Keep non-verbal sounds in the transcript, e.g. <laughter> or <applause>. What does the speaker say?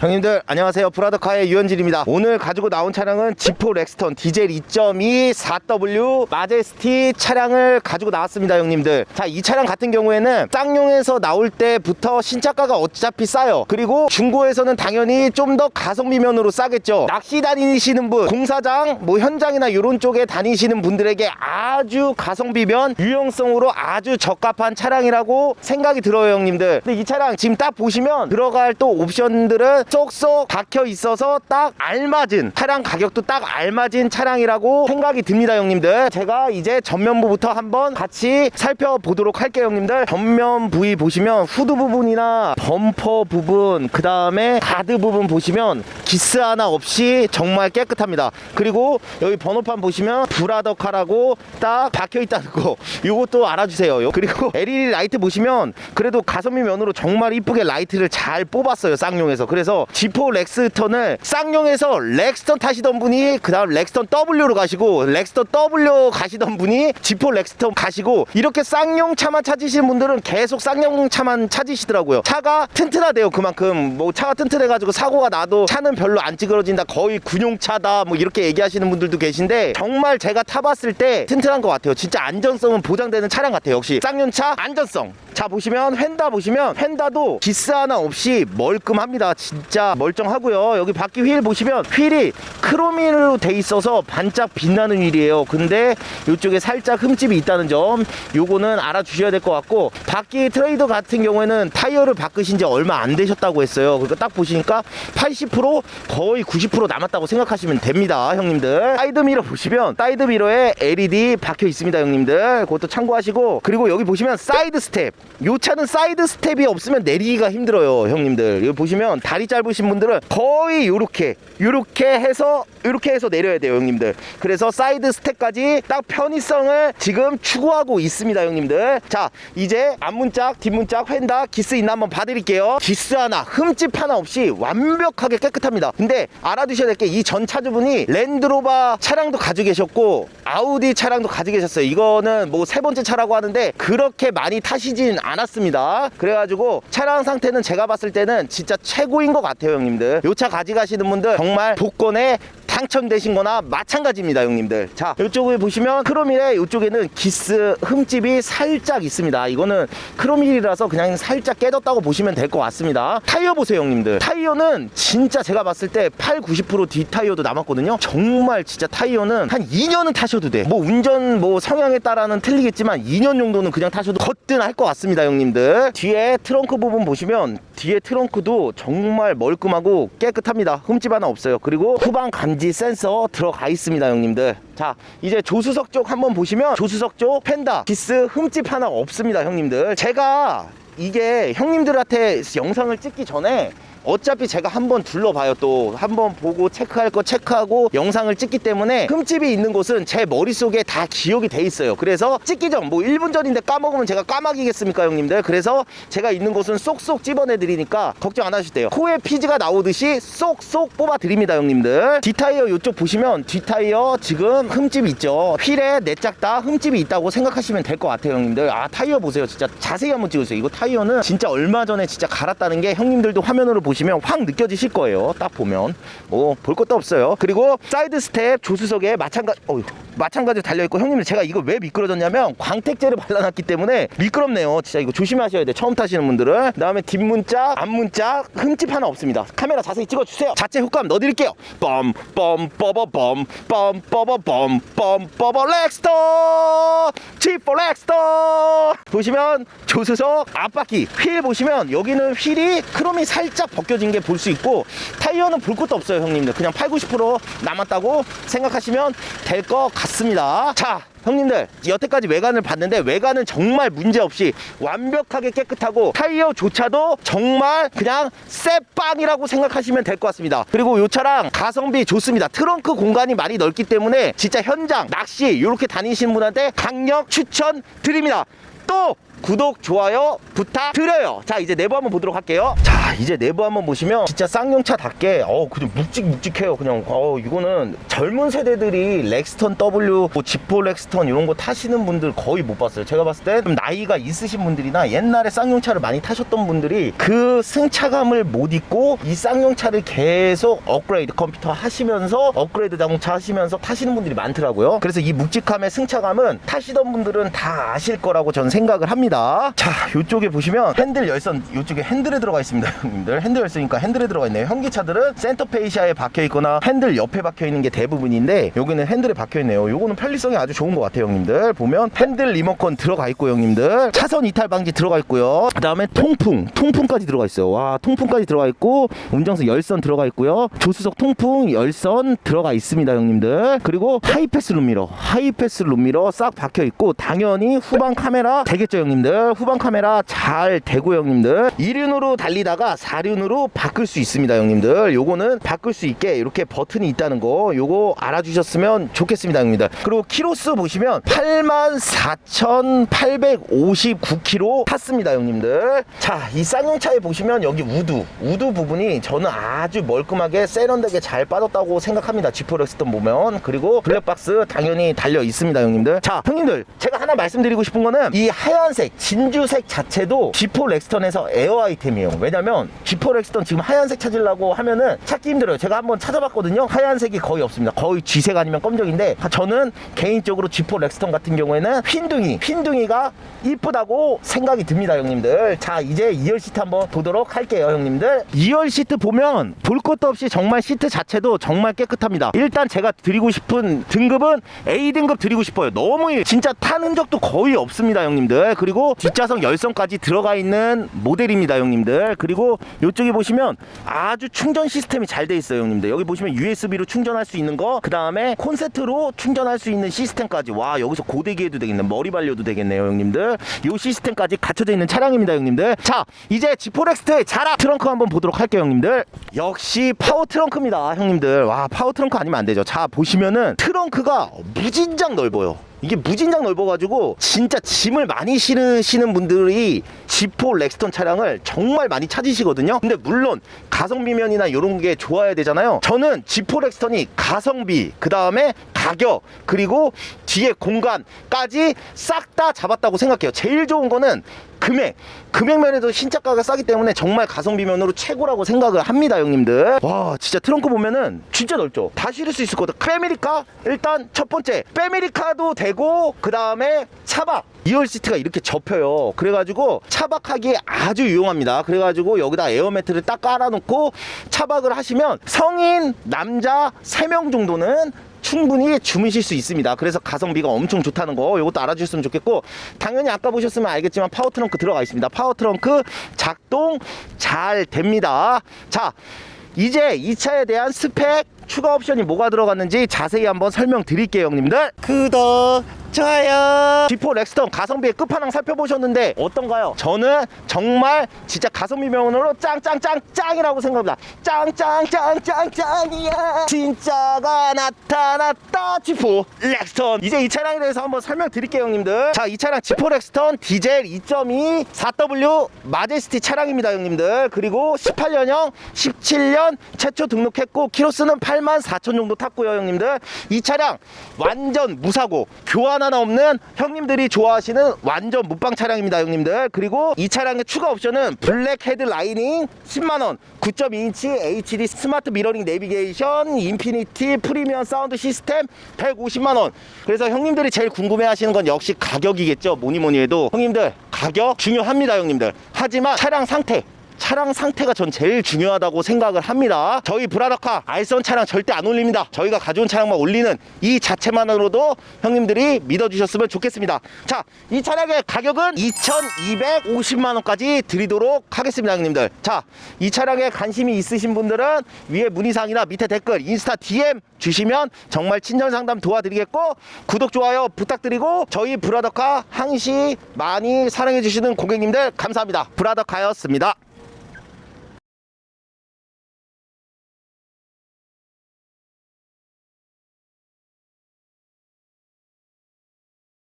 형님들 안녕하세요. 브라더카의 유현진입니다. 오늘 가지고 나온 차량은 지포 렉스턴 디젤 2.2 4W 마제스티 차량을 가지고 나왔습니다 형님들. 자 이 차량 같은 경우에는 쌍용에서 나올 때부터 신차가가 어차피 싸요. 그리고 중고에서는 당연히 좀 더 가성비 면으로 싸겠죠. 낚시 다니시는 분 공사장 뭐 현장이나 이런 쪽에 다니시는 분들에게 아주 가성비 면 유용성으로 아주 적합한 차량이라고 생각이 들어요 형님들. 근데 이 차량 지금 딱 보시면 들어갈 또 옵션들은 쏙쏙 박혀 있어서 딱 알맞은 차량 가격도 딱 알맞은 차량이라고 생각이 듭니다 형님들. 제가 이제 전면부부터 한번 같이 살펴보도록 할게요 형님들. 전면 부위 보시면 후드 부분이나 범퍼 부분 그 다음에 가드 부분 보시면 기스 하나 없이 정말 깨끗합니다. 그리고 여기 번호판 보시면 브라더카라고 딱 박혀 있다는 거 이것도 알아주세요. 요- 그리고 LED 라이트 보시면 그래도 가성비 면으로 정말 이쁘게 라이트를 잘 뽑았어요 쌍용에서. 그래서 지포 렉스턴을 쌍용에서 렉스턴 타시던 분이 그 다음 렉스턴 W로 가시고 렉스턴 W 가시던 분이 지포 렉스턴 가시고 이렇게 쌍용 차만 찾으시는 분들은 계속 쌍용 차만 찾으시더라고요. 차가 튼튼하대요 그만큼. 뭐 차가 튼튼해가지고 사고가 나도 차는 별로 안 찌그러진다 거의 군용차다 뭐 이렇게 얘기하시는 분들도 계신데 정말 제가 타봤을 때 튼튼한 것 같아요. 진짜 안전성은 보장되는 차량 같아요 역시. 쌍용차 안전성. 자 보시면 휀다 보시면 휀다도 기스 하나 없이 멀끔합니다. 진짜 멀쩡하고요. 여기 바퀴 휠 보시면 휠이 크로미로 돼 있어서 반짝 빛나는 휠이에요. 근데 이쪽에 살짝 흠집이 있다는 점 요거는 알아주셔야 될 것 같고 바퀴 트레이더 같은 경우에는 타이어를 바꾸신 지 얼마 안 되셨다고 했어요. 그러니까 딱 보시니까 80% 거의 90% 남았다고 생각하시면 됩니다 형님들. 사이드 미러 보시면 사이드 미러에 LED 박혀 있습니다 형님들. 그것도 참고하시고 그리고 여기 보시면 사이드 스텝. 요 차는 사이드 스텝이 없으면 내리기가 힘들어요 형님들. 여기 보시면 다리 짧으신 분들은 거의 요렇게 요렇게 해서 요렇게 해서 내려야 돼요 형님들. 그래서 사이드 스텝까지 딱 편의성을 지금 추구하고 있습니다 형님들. 자 이제 앞문짝 뒷문짝 휀다 기스 있나 한번 봐드릴게요. 기스 하나 흠집 하나 없이 완벽하게 깨끗합니다. 근데 알아두셔야 될 게 이 전 차주분이 랜드로버 차량도 가지고 계셨고 아우디 차량도 가지고 계셨어요. 이거는 뭐 세 번째 차라고 하는데 그렇게 많이 타시진 않았습니다. 그래가지고 차량 상태는 제가 봤을 때는 진짜 최고인 것 형님들. 요 차 가져가시는 분들 정말 복권에 당첨되신 거나 마찬가지입니다 형님들. 자 이쪽에 보시면 크로밀에 이쪽에는 기스 흠집이 살짝 있습니다. 이거는 크로밀이라서 그냥 살짝 깨졌다고 보시면 될 것 같습니다. 타이어 보세요 형님들. 타이어는 진짜 제가 봤을 때 8, 90% 뒷타이어도 남았거든요. 정말 진짜 타이어는 한 2년은 타셔도 돼뭐 운전 뭐 성향에 따라는 틀리겠지만 2년 정도는 그냥 타셔도 거뜬할 것 같습니다 형님들. 뒤에 트렁크 부분 보시면 뒤에 트렁크도 정말 멀끔하고 깨끗합니다. 흠집 하나 없어요. 그리고 후방 감지 센서 들어가 있습니다 형님들. 자 이제 조수석 쪽 한번 보시면 조수석 쪽 펜다 기스 흠집 하나 없습니다 형님들. 제가 이게 형님들한테 영상을 찍기 전에 어차피 제가 한번 둘러봐요 또. 한번 보고 체크할 거 체크하고 영상을 찍기 때문에 흠집이 있는 곳은 제 머릿속에 다 기억이 돼 있어요. 그래서 찍기 전 뭐 1분 전인데 까먹으면 제가 까마귀겠습니까 형님들? 그래서 제가 있는 곳은 쏙쏙 집어내 드리니까 걱정 안 돼요. 코에 피지가 나오듯이 쏙쏙 뽑아 드립니다 형님들. 뒷타이어 이쪽 보시면 뒷타이어 지금 흠집이 있죠. 휠에 내짝 다 흠집이 있다고 생각하시면 될 것 같아요 형님들. 아 타이어 보세요. 진짜 자세히 한번 찍으세요. 이거 타이어는 진짜 얼마 전에 진짜 갈았다는 게 형님들도 화면으로 보시 면 확 느껴지실 거예요. 딱 보면. 뭐 볼 것도 없어요. 그리고 사이드 스텝 조수석에 마찬가지 어휴 마찬가지로 달려 있고 형님들 제가 이거 왜 미끄러졌냐면 광택제를 <laughs> 발라놨기 때문에 미끄럽네요. 진짜 이거 조심하셔야 돼요. 처음 타시는 분들은. 그 다음에 뒷문짝 앞문짝 흠집 하나 없습니다. 카메라 자세히 찍어주세요. 자체 효과음 넣어드릴게요. 뻔뻔 뻐버 뻔뻔 뻐버 뻔뻔 뻐버 렉스터! 치포 렉스터! 보시면 조수석 앞바퀴 휠 보시면 여기는 휠이 크롬이 살짝 벗겨진 게 볼 수 있고 타이어는 볼 것도 없어요 형님들. 그냥 8, 90% 남았다고 생각하시면 될 것 같습니다. 자 형님들 여태까지 외관을 봤는데 외관은 정말 문제없이 완벽하게 깨끗하고 타이어조차도 정말 그냥 쎄빵이라고 생각하시면 될 것 같습니다. 그리고 이 차랑 가성비 좋습니다. 트렁크 공간이 많이 넓기 때문에 진짜 현장 낚시 이렇게 다니시는 분한테 강력 추천드립니다. 또 구독 좋아요 부탁드려요. 자 이제 내부 한번 보도록 할게요. 자 이제 내부 한번 보시면 진짜 쌍용차답게 어 그냥 묵직묵직해요 그냥. 어 이거는 젊은 세대들이 렉스턴 W 뭐 지포 렉스턴 이런 거 타시는 분들 거의 못 봤어요. 제가 봤을 때 좀 나이가 있으신 분들이나 옛날에 쌍용차를 많이 타셨던 분들이 그 승차감을 못 잊고 이 쌍용차를 계속 업그레이드 컴퓨터 하시면서 업그레이드 자동차 하시면서 타시는 분들이 많더라고요. 그래서 이 묵직함의 승차감은 타시던 분들은 다 아실 거라고 저는 생각을 합니다 자 이쪽에 보시면 핸들 열선 이쪽에 핸들에 들어가 있습니다 <laughs> 형님들. 핸들 열선이니까 핸들에 들어가 있네요. 현기차들은 센터페이시아에 박혀 있거나 핸들 옆에 박혀 있는 게 대부분인데 여기는 핸들에 박혀 있네요. 요거는 편리성이 아주 좋은 것 같아요 형님들. 보면 핸들 리모컨 들어가 있고 형님들. 차선 이탈 방지 들어가 있고요. 그 다음에 통풍 통풍까지 들어가 있어요. 와 통풍까지 들어가 있고 운전석 열선 들어가 있고요. 조수석 통풍 열선 들어가 있습니다 형님들. 그리고 하이패스 룸미러 하이패스 룸미러 싹 박혀 있고 당연히 후방 카메라 되겠죠 형님 들 후방 카메라 잘 되고 형님들. 2륜으로 달리다가 4륜으로 바꿀 수 있습니다 형님들. 요거는 바꿀 수 있게 이렇게 버튼이 있다는 거 요거 알아주셨으면 좋겠습니다 형님들. 그리고 키로수 보시면 84,859km 탔습니다 형님들. 자 이 쌍용차에 보시면 여기 우드 우드 부분이 저는 아주 멀끔하게 세련되게 잘 빠졌다고 생각합니다 지포 렉스턴 보면. 그리고 블랙박스 당연히 달려 있습니다 형님들. 자 형님들 제가 하나 말씀드리고 싶은 거는 이 하얀색 진주색 자체도 지포 렉스턴에서 에어 아이템이에요. 왜냐면 지포 렉스턴 지금 하얀색 찾으려고 하면은 찾기 힘들어요. 제가 한번 찾아봤거든요. 하얀색이 거의 없습니다. 거의 쥐색 아니면 검정인데 저는 개인적으로 지포 렉스턴 같은 경우에는 흰둥이 흰둥이가 이쁘다고 생각이 듭니다 형님들. 자 이제 2열 시트 한번 보도록 할게요 형님들. 2열 시트 보면 볼 것도 없이 정말 시트 자체도 정말 깨끗합니다. 일단 제가 드리고 싶은 등급은 A등급 드리고 싶어요. 너무 진짜 타는 적도 거의 없습니다 형님들. 그리고 뒷좌석 열선까지 들어가 있는 모델입니다 형님들. 그리고 이쪽에 보시면 아주 충전 시스템이 잘 돼 있어요 형님들. 여기 보시면 USB로 충전할 수 있는 거 그 다음에 콘센트로 충전할 수 있는 시스템까지. 와 여기서 고데기 해도 되겠네. 머리 발려도 되겠네요 형님들. 이 시스템까지 갖춰져 있는 차량입니다 형님들. 자 이제 지포렉스트의 자랑 트렁크 한번 보도록 할게요 형님들. 역시 파워 트렁크입니다 형님들. 와 파워 트렁크 아니면 안 되죠. 자 보시면은 트렁크가 무진장 넓어요 이게 무진장 넓어가지고 진짜 짐을 많이 실으시는 분들이 지포 렉스턴 차량을 정말 많이 찾으시거든요. 근데 물론 가성비면이나 이런 게 좋아야 되잖아요. 저는 지포 렉스턴이 가성비 그 다음에 가격 그리고 뒤에 공간까지 싹 다 잡았다고 생각해요. 제일 좋은 거는 금액. 금액 면에도 신차가가 싸기 때문에 정말 가성비 면으로 최고라고 생각을 합니다 형님들. 와 진짜 트렁크 보면은 진짜 넓죠? 다 실을 수 있을 거다 패밀리카 일단 첫 번째. 패밀리카도 되고 그 다음에 차박 2열 시트가 이렇게 접혀요 그래가지고 차박하기에 아주 유용합니다 그래가지고 여기다 에어매트를 딱 깔아놓고 차박을 하시면 성인 남자 3명 정도는 충분히 주무실 수 있습니다. 그래서 가성비가 엄청 좋다는 거 이것도 알아주셨으면 좋겠고 당연히 아까 보셨으면 알겠지만 파워 트렁크 들어가 있습니다. 파워 트렁크 작동 잘 됩니다. 자 이제 이 차에 대한 스펙 추가 옵션이 뭐가 들어갔는지 자세히 한번 설명드릴게요 형님들. 구독 좋아요. 지포 렉스턴 가성비의 끝판왕 살펴보셨는데 어떤가요? 저는 정말 진짜 가성비 명언으로 짱짱짱 짱이라고 생각합니다. 짱짱짱짱 짱이야. 진짜가 나타났다 지포 렉스턴. 이제 이 차량에 대해서 한번 설명드릴게요 형님들. 자 이 차량 지포 렉스턴 디젤 2.2 4W 마제스티 차량입니다 형님들. 그리고 18년형 17년 최초 등록했고 키로수는 8만 4천 정도 탔고요 형님들. 이 차량 완전 무사고 교환 하나 없는 형님들이 좋아하시는 완전 무빵 차량입니다 형님들. 그리고 이 차량의 추가 옵션은 블랙 헤드 라이닝 10만원 9.2인치 HD 스마트 미러링 내비게이션 인피니티 프리미엄 사운드 시스템 150만원. 그래서 형님들이 제일 궁금해 하시는 건 역시 가격이겠죠 뭐니 뭐니 해도. 형님들 가격 중요합니다 형님들. 하지만 차량 상태 차량 상태가 전 제일 중요하다고 생각을 합니다. 저희 브라더카 알선 차량 절대 안 올립니다. 저희가 가져온 차량만 올리는 이 자체만으로도 형님들이 믿어주셨으면 좋겠습니다. 자, 이 차량의 가격은 2,250만원까지 드리도록 하겠습니다, 형님들. 자, 이 차량에 관심이 있으신 분들은 위에 문의사항이나 밑에 댓글, 인스타 DM 주시면 정말 친절 상담 도와드리겠고 구독, 좋아요 부탁드리고 저희 브라더카 항시 많이 사랑해주시는 고객님들 감사합니다. 브라더카였습니다.